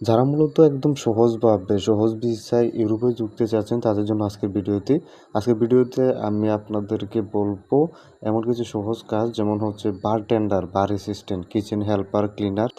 যারা মূলত একদম সহজভাবে সহজ ভিসায় ইউরোপে যুক্তে চাচ্ছেন, তাদের জন্য আজকের ভিডিওতে আজকের ভিডিওতে আমি আপনাদেরকে বলব এমন কিছু সহজ কাজ, যেমন হচ্ছে bartender bar assistant kitchen helper cleaner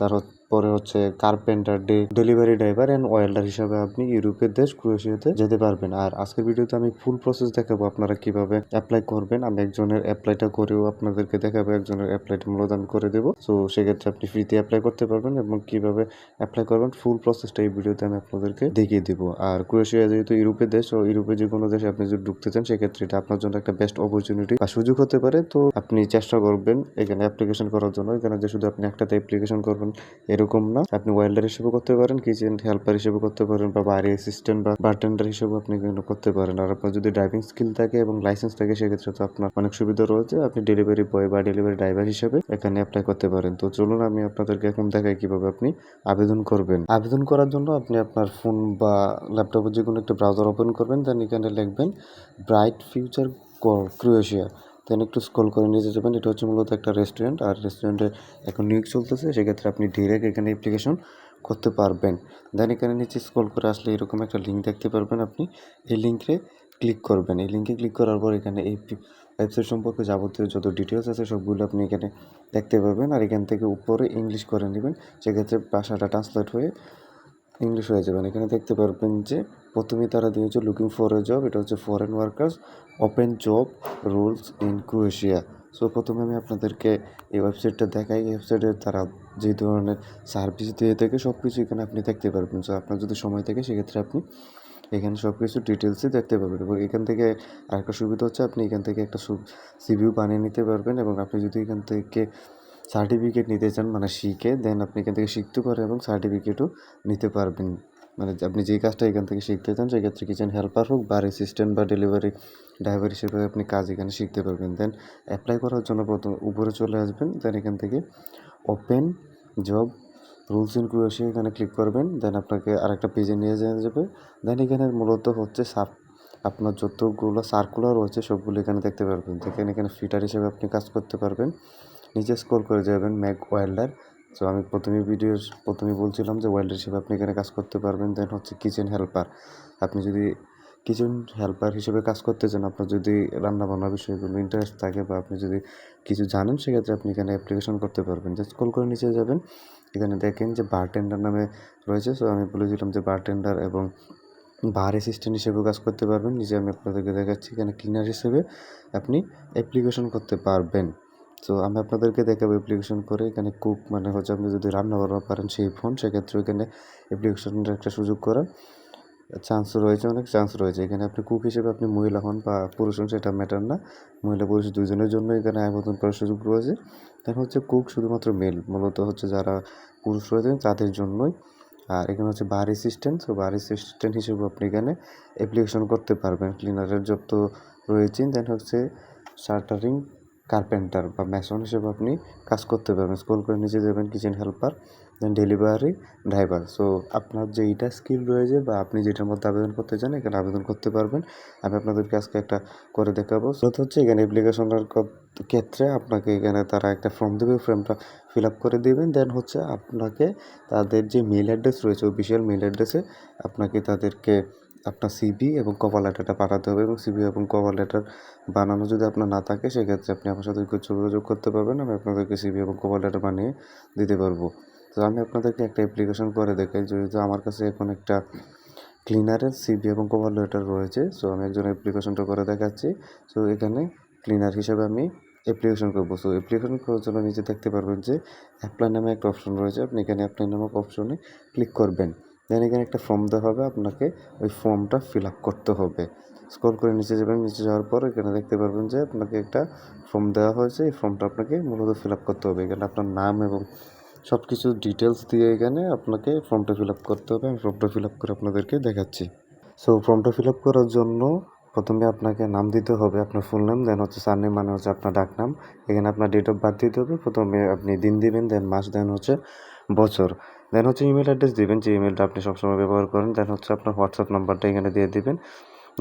তারপরে হচ্ছে carpenter day delivery driver and welder হিসাবে আপনি ইউরোপের দেশ, ক্রোয়েশিয়াতে যেতে পারবেন। আর আজকের ভিডিওতে আমি ফুল প্রসেস দেখাবো আপনারা কীভাবে অ্যাপ্লাই করবেন। আমি একজনের অ্যাপ্লাইটা করেও আপনাদেরকে দেখাবো, একজনের অ্যাপ্লাইটা মূলত আমি করে দেবো। তো সেক্ষেত্রে আপনি ফ্রিতে অ্যাপ্লাই করতে পারবেন এবং কীভাবে অ্যাপ্লাই করবেন ফুল প্রসেসটা এই ভিডিওতে আমি আপনাদেরকে দেখিয়ে দেবো। আর ক্রোয়েশিয়া যেহেতু ইউরোপের দেশ, ও ইউরোপে যে কোনো দেশে আপনি যদি ঢুকতে চান, সেক্ষেত্রে এটা আপনার জন্য একটা বেস্ট অপরচুনিটি বা সুযোগ হতে পারে। তো, আপনি চেষ্টা করবেন এখানে অ্যাপ্লিকেশন করার জন্য। এখানে যে শুধু আপনি একটাতে অ্যাপ্লিকেশন করবেন এরকম না। আপনি ওয়েল্ডার হিসেবে করতে পারেন কিচেন হেল্পার হিসেবে করতে পারেন বা বাড়ি অ্যাসিস্ট্যান্ট বা বারটেন্ডার হিসেবে আপনি করতে পারেন। আর আপনার যদি ড্রাইভিং স্কিল থাকে এবং লাইসেন্স থাকে, সেক্ষেত্রে তো আপনার অনেক সুবিধা রয়েছে। আপনি ডেলিভারি বয় বা ডেলিভারি ড্রাইভার হিসেবে এখানে অ্যাপ্লাই করতে পারেন। তো চলুন আমি আপনাদেরকে এখন দেখাই কীভাবে আপনি আবেদন করবেন। আবেদন করার জন্য আপনি আপনার ফোন বা ল্যাপটপে যে কোনো একটা ব্রাউজার ওপেন করবেন দেন এখানে লিখবেন ব্রাইট ফিউচার ক্রোয়েশিয়া দেন একটু স্ক্রল করে নিয়ে যাবেন। এটা হচ্ছে মূলত একটা রেস্টুরেন্ট আর রেস্টুরেন্টে এখন নিয়োগ চলতেছে। সেক্ষেত্রে আপনি ডিরেক্ট এখানে অ্যাপ্লিকেশন করতে পারবেন। দেন এখানে নিচে স্ক্রল করে আসলে এরকম একটা লিঙ্ক দেখতে পারবেন আপনি। এই লিঙ্কে ক্লিক করবেন। এই লিঙ্কে ক্লিক করার পর এখানে এই ওয়েবসাইট সম্পর্কে যাবতীয় যত ডিটেলস আছে সবগুলো আপনি এখানে দেখতে পাবেন আর এখান থেকে উপরে ইংলিশ করে নেবেন। সেক্ষেত্রে ভাষাটা ট্রান্সলেট হয়ে ইংলিশ হয়ে যাবেন এখানে দেখতে পারবেন যে প্রথমেই তারা দিয়েছে লুকিং ফর এ জব এটা হচ্ছে foreign workers open job rules in Croatia so প্রথমে আমি আপনাদেরকে এই ওয়েবসাইটটা দেখাই। এই ওয়েবসাইটে তারা যে ধরনের সার্ভিস দিয়ে থাকে সব কিছু এখানে আপনি দেখতে পারবেন। সো আপনার যদি সময় থাকে, সেক্ষেত্রে আপনি এখানে সব কিছু ডিটেলসই দেখতে পারবেন এবং এখান থেকে আরেকটা সুবিধা হচ্ছে, আপনি এখান থেকে একটা সিভিউ বানিয়ে নিতে পারবেন এবং আপনি যদি এখান থেকে সার্টিফিকেট নিতে চান মানে শিখে দেন আপনি এখান থেকে শিখতে পারেন এবং সার্টিফিকেটও নিতে পারবেন। মানে আপনি যেই কাজটা এখান থেকে শিখতে চান, সেক্ষেত্রে কিচেন হেল্পার হোক বা অ্যাসিস্ট্যান্ট বা ডেলিভারি ড্রাইভার হিসেবে আপনি কাজ এখানে শিখতে পারবেন। দেন অ্যাপ্লাই করার জন্য প্রথম উপরে চলে আসবেন দেন এখান থেকে open job rules in Croatia এখানে ক্লিক করবেন দেন আপনাকে আরেকটা পেজে নিয়ে যাওয়া যাবে। দেন এখানে মূলত হচ্ছে সাব আপনার যতগুলো সার্কুলার রয়েছে, সবগুলো এখানে দেখতে পারবেন। দেখেন এখানে ফিটার হিসেবে আপনি কাজ করতে পারবেন। নিচে স্ক্রল করে যাবেন ম্যাক ওয়েল্ডার সো আমি প্রথমে ভিডিও প্রথমে বলছিলাম যে ওয়েল্ডার হিসেবে আপনি এখানে কাজ করতে পারবেন। দেন হচ্ছে কিচেন হেল্পার আপনি যদি কিচেন হেল্পার হিসেবে কাজ করতে চান, আপনার যদি রান্নাবান্না বিষয়গুলো ইন্টারেস্ট থাকে বা আপনি যদি কিছু জানেন, সেক্ষেত্রে আপনি এখানে অ্যাপ্লিকেশন করতে পারবেন। জাস্ট কল করে নিচে যাবেন। এখানে দেখেন যে বারটেন্ডার নামে রয়েছে। সো আমি বলেছিলাম যে বারটেন্ডার এবং বার অ্যাসিস্ট্যান্ট হিসেবেও কাজ করতে পারবেন। নিজে আমি আপনাদেরকে দেখাচ্ছি, এখানে ক্লিনার হিসেবে আপনি অ্যাপ্লিকেশন করতে পারবেন। তো আমি আপনাদেরকে দেখাবো অ্যাপ্লিকেশন করে। এখানে কুক মানে হচ্ছে আপনি যদি রান্না বান্না পারেন সেই ফোন সেক্ষেত্রে এখানে অ্যাপ্লিকেশনের একটা সুযোগ করার চান্স রয়েছে অনেক চান্স রয়েছে। এখানে আপনি কুক হিসেবে আপনি মহিলা হন বা পুরুষ হন, সেটা ম্যাটার না। মহিলা, পুরুষ দুজনের জন্য এখানে আবেদন করার সুযোগ রয়েছে। এখন হচ্ছে কুক শুধুমাত্র মেল মূলত হচ্ছে যারা পুরুষ রয়েছেন তাদের জন্যই। আর এখানে হচ্ছে bar assistant so bar assistant হিসেবে আপনি এখানে অ্যাপ্লিকেশন করতে পারবেন। ক্লিনারের জব তো রয়েছেন দেন হচ্ছে শার্টারিং কার্পেন্টার বা ম্যাসন হিসেবে আপনি কাজ করতে পারবেন। স্কুল করে নিচে যাবেন kitchen helper then delivery driver so আপনার যে যেইটা স্কিল রয়েছে বা আপনি যেটার মধ্যে আবেদন করতে চান, এখানে আবেদন করতে পারবেন। আমি আপনাদেরকে আজকে একটা করে দেখাবো। সেটা হচ্ছে এখানে অ্যাপ্লিকেশনের ক্ষেত্রে আপনাকে এখানে তারা একটা ফর্ম দেবে ফর্মটা ফিল আপ করে দেবেন। দেন হচ্ছে আপনাকে তাদের যে মেল অ্যাড্রেস রয়েছে অফিসিয়াল মেল অ্যাড্রেসে আপনাকে তাদেরকে আপনার সিবি এবং কভার লেটারটা পাঠাতে হবে এবং সিবি এবং কভার লেটার বানানো যদি আপনার না থাকে, সেক্ষেত্রে আপনি আমার সাথে যোগাযোগ করতে পারবেন। আমি আপনাদেরকে সিবি এবং কভার লেটার বানিয়ে দিতে পারব। তো আমি আপনাদেরকে একটা অ্যাপ্লিকেশন করে দেখাই। যেহেতু আমার কাছে এখন একটা ক্লিনারের সিবি এবং কভার লেটার রয়েছে সো আমি একজন অ্যাপ্লিকেশনটা করে দেখাচ্ছি। সো এখানে ক্লিনার হিসাবে আমি অ্যাপ্লিকেশন করব। সো অ্যাপ্লিকেশন করার জন্য নিচে দেখতে পারবেন যে অ্যাপ্লাই নামে একটা অপশন রয়েছে। আপনি এখানে অ্যাপ্লাই নামক অপশনে ক্লিক করবেন। দেন এখানে একটা ফর্ম দেওয়া হবে, আপনাকে ওই ফর্মটা ফিল আপ করতে হবে। স্ক্রল করে নিচে যাবেন, নিচে যাওয়ার পর এখানে দেখতে পারবেন যে আপনাকে একটা ফর্ম দেওয়া হয়েছে, এই ফর্মটা আপনাকে মূলত ফিল আপ করতে হবে। এখানে আপনার নাম এবং সব কিছু ডিটেলস দিয়ে এখানে আপনাকে ফর্মটা ফিল আপ করতে হবে। আমি ফর্মটা ফিল আপ করে আপনাদেরকে দেখাচ্ছি। সো ফর্মটা ফিল আপ করার জন্য প্রথমে আপনাকে নাম দিতে হবে, আপনার ফুল নাম দেন হচ্ছে সার নেম মানে হচ্ছে আপনার ডাক নাম। এখানে আপনার ডেট অফ বার্থ দিতে হবে, প্রথমে আপনি দিন দিবেন দেন মাস দেন হচ্ছে বছর। দেন হচ্ছে ইমেল অ্যাড্রেস দিবেন, যে ইমেলটা আপনি সবসময় ব্যবহার করেন। দেন হচ্ছে আপনার হোয়াটসঅ্যাপ নাম্বারটা এখানে দিয়ে দিবেন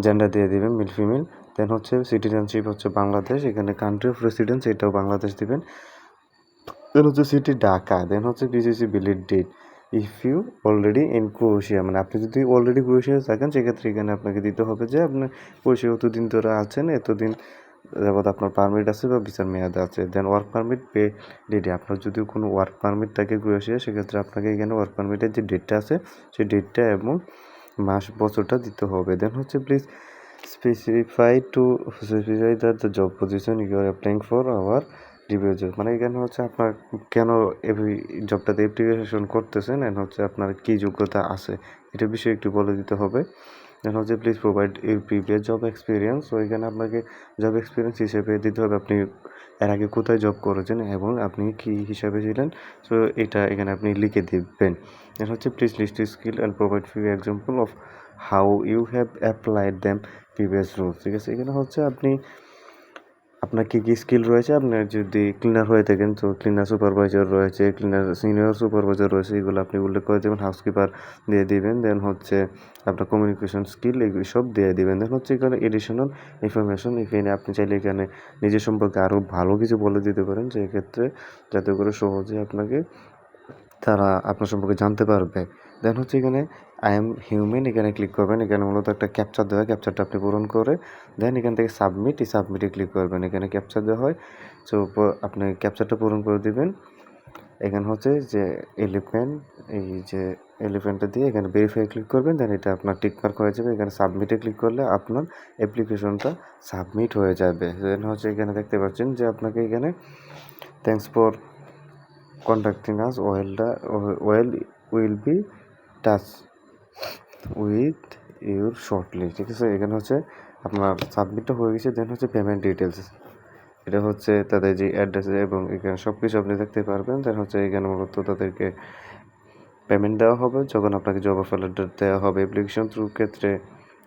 জেন্ডার দিয়ে দিবেন মিল ফিমেল দেন হচ্ছে সিটিজেনশিপ হচ্ছে বাংলাদেশ, এখানে কান্ট্রি অফ রেসিডেন্স এটাও বাংলাদেশ দিবেন। দেন হচ্ছে সিটি ঢাকা দেন হচ্ছে BCC billed date if you already in Croatia মানে আপনি যদি অলরেডি ক্রোয়েশিয়া থাকেন, সেক্ষেত্রে এখানে আপনাকে দিতে হবে যে আপনি ক্রোয়েশিয়া এতদিন ধরে আছেন, এতদিন যাবৎ আপনার পারমিট আছে বা ভিসার মেয়াদ আছে দেন ওয়ার্ক পারমিট পে ডেটে আপনার যদি কোনো ওয়ার্ক পারমিট থাকে ক্রোয়েশিয়া সেক্ষেত্রে আপনাকে এখানে ওয়ার্ক পারমিটের যে ডেটটা আছে, সেই ডেটটা এবং মাস, বছরটা দিতে হবে। দেন হচ্ছে please specify to specify that the job position you are applying for our review job মানে এখানে হচ্ছে আপনার কেন এই জবটাতে অ্যাপ্লিকেশন করতেছেন এন্ড হচ্ছে আপনার কী যোগ্যতা আছে, এটা বিষয়ে একটু বলে দিতে হবে। দেন হচ্ছে please provide your previous job experience তো এখানে আপনাকে জব এক্সপিরিয়েন্স হিসেবে দিতে হবে। আপনি এর আগে কোথায় জব করেছেন এবং আপনি কি হিসাবে ছিলেন? সো এটা এখানে আপনি লিখে দিবেন। দেন হচ্ছে please list skill and provide few example of how you have applied them previous roles ঠিক আছে? এখানে হচ্ছে আপনি আপনার কী কী স্কিল রয়েছে? আপনার যদি ক্লিনার হয়ে থাকেন, তো ক্লিনার সুপারভাইজার রয়েছে ক্লিনার সিনিয়র সুপারভাইজার রয়েছে, এগুলো আপনি উল্লেখ করে দেবেন হাউসকিপার দিয়ে দিবেন দেন হচ্ছে আপনার কমিউনিকেশন স্কিল এগুলো সব দিয়ে দিবেন। দেন হচ্ছে এখানে এডিশনাল ইনফরমেশন এখানে আপনি চাইলে এখানে নিজের সম্পর্কে আরও ভালো কিছু বলে দিতে পারেন, যে ক্ষেত্রে যাতে করে সহজে আপনাকে তারা আপনার সম্পর্কে জানতে পারবে। দেন হচ্ছে এখানে আই এম হিউম্যান এখানে ক্লিক করবেন। এখানে মূলত একটা ক্যাপচার দেওয়া হয়। ক্যাপচারটা আপনি পূরণ করে দেন এখান থেকে সাবমিট এই সাবমিটে ক্লিক করবেন। এখানে ক্যাপচার দেওয়া হয়। সো আপনি ক্যাপচারটা পূরণ করে দিবেন। এখানে হচ্ছে যে এলিফ্যান্ট এই যে এলিফ্যান্টটা দিয়ে এখানে ভেরিফাই ক্লিক করবেন। দেন এটা আপনার টিকমার্ক হয়ে যাবে। এখানে সাবমিটে ক্লিক করলে আপনার অ্যাপ্লিকেশনটা সাবমিট হয়ে যাবে। দেন হচ্ছে এখানে দেখতে পাচ্ছেন যে আপনাকে এখানে thanks for contacting us ওয়েলটা we'll will be touch with your shortly ঠিক আছে? এখানে হচ্ছে আপনার সাবমিটটা হয়ে গেছে, দেন হচ্ছে পেমেন্ট ডিটেলস এটা হচ্ছে তাদের যে অ্যাড্রেস এবং এখানে সব কিছু আপনি দেখতে পারবেন। দেন হচ্ছে এখানে মূলত তাদেরকে পেমেন্ট দেওয়া হবে। যখন আপনাকে জব অফার লেটার দেওয়া হবে অ্যাপ্লিকেশন থ্রু ক্ষেত্রে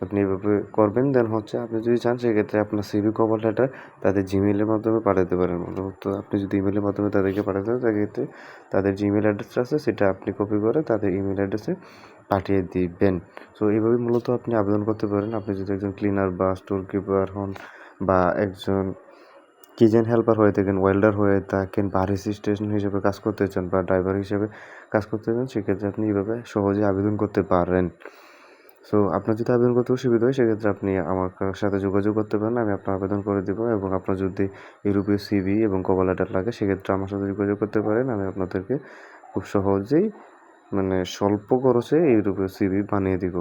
আপনি এভাবে করবেন দেন হচ্ছে আপনি যদি চান সেক্ষেত্রে আপনার সিভি কভার লেটার তাদের জিমেলের মাধ্যমে পাঠাতে পারেন। মূলত আপনি যদি ইমেলের মাধ্যমে তাদেরকে পাঠাতে পারেন সেক্ষেত্রে তাদের জিমেল অ্যাড্রেসটা আছে, সেটা আপনি কপি করে তাদের ইমেল অ্যাড্রেসে পাঠিয়ে দিবেন। সো এইভাবে মূলত আপনি আবেদন করতে পারেন। আপনি যদি একজন ক্লিনার বা স্টোর কিপার হন বা একজন কিচেন হেল্পার হয়ে থাকেন ওয়েল্ডার হয়ে থাকেন বার অ্যাসিস্ট্যান্ট হিসেবে কাজ করতে চান বা ড্রাইভার হিসেবে কাজ করতে চান, সেক্ষেত্রে আপনি এইভাবে সহজে আবেদন করতে পারেন। সো আপনার যদি আবেদন করতে অসুবিধা হয়, সেক্ষেত্রে আপনি আমার সাথে যোগাযোগ করতে পারেন, আমি আপনার আবেদন করে দেবো এবং আপনার যদি ইউরোপীয় সিবি এবং কভার লেটার লাগে, সেক্ষেত্রে আমার সাথে যোগাযোগ করতে পারেন। আমি আপনাদেরকে খুব সহজেই মানে স্বল্প খরচে ইউরোপীয় সিবি বানিয়ে দিব।